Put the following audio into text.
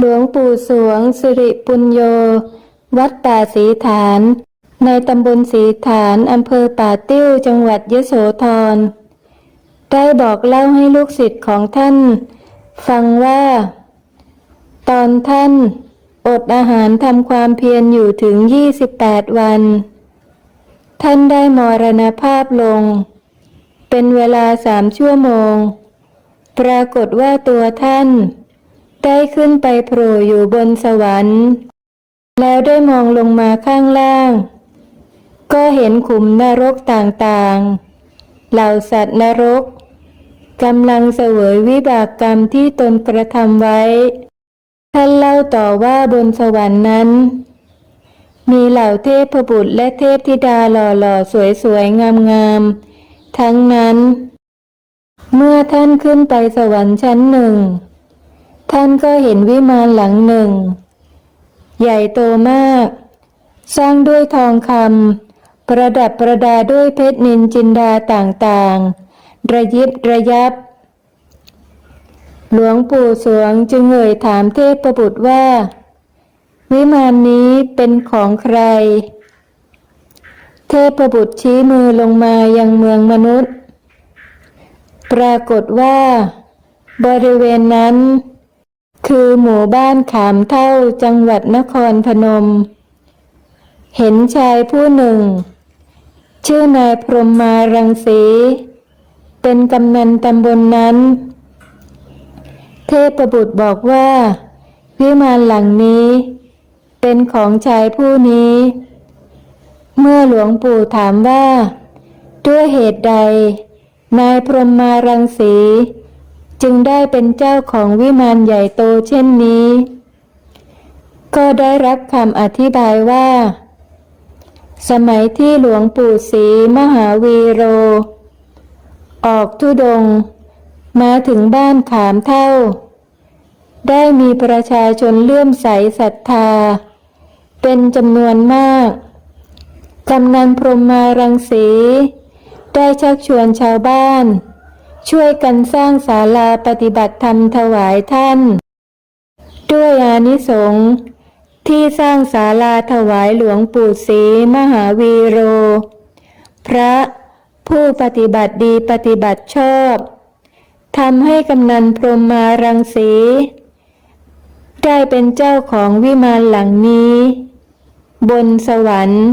หลวงปู่สวง สิริปุญโย วัดป่าศรีฐาน ในตำบลศรีฐานอำเภอป่าติ้วจังหวัดยโสธร ได้บอกเล่าให้ลูกศิษย์ของท่าน ฟังว่า ตอนท่าน อดอาหารทำความเพียรอยู่ถึง28วัน ท่านได้มรณภาพลง เป็นเวลาสามชั่วโมง ปรากฏว่าตัวท่าน ได้ขึ้นไปโผล่อยู่บนสวรรค์ แล้วได้มองลงมาข้างล่าง ก็เห็นขุมนรกต่างๆ เหล่าสัตว์นรกกำลังเสวยวิบากกรรมที่ตนกระทำไว้ ต่อว่าบนสวรรค์นั้น มีเหล่าเทพบุตรและเทพธิดาหล่อๆ สวยๆ งามๆ ทั้งนั้น เมื่อท่านขึ้นไปสวรรค์ชั้นหนึ่ง ท่านก็เห็นวิมานหลังหนึ่ง ใหญ่โตมาก สร้างด้วยทองคำประดับประดาด้วยเพชรนินจินดาต่างๆ ระยิบระยับ หลวงปู่สวงจึงเอ่ยถามเทพประบุตรว่า วิมานนี้เป็นของใคร เทพประบุตรชี้มือลงมายังเมืองมนุษย์ ปรากฏว่า บริเวณนั้น คือหมู่บ้านขามเท่าจังหวัดนครพนม เห็นชายผู้หนึ่ง ชื่อนายพรหมารังสี เป็นกำนันตำบลนนั้น เทพบุตรบอกว่าวิมานหลังนี้ เป็นของชายผู้นี้ เมื่อหลวงปู่ถามว่า ด้วยเหตุใด นายพรหมมารังสี จึงได้เป็นเจ้าของวิมานใหญ่โตเช่นนี้ ก็ได้รับคำอธิบายว่า สมัยที่หลวงปู่ศรีมหาวีโร ออกทุดง มาถึงบ้านขามเท่า ได้มีประชาชนเลื่อมใสศรัทธา เป็นจำนวนมาก กำนันพรหมารังสี ได้ชักชวนชาวบ้าน ช่วยกันสร้างศาลาปฏิบัติธรรมถวายท่าน ด้วยอานิสงส์ที่สร้างศาลาถวายหลวงปู่ศรีมหาวีโร พระผู้ปฏิบัติดีปฏิบัติชอบ ทำให้กำนันพรหมารังสี ได้เป็นเจ้าของวิมานหลังนี้ บนสวรรค์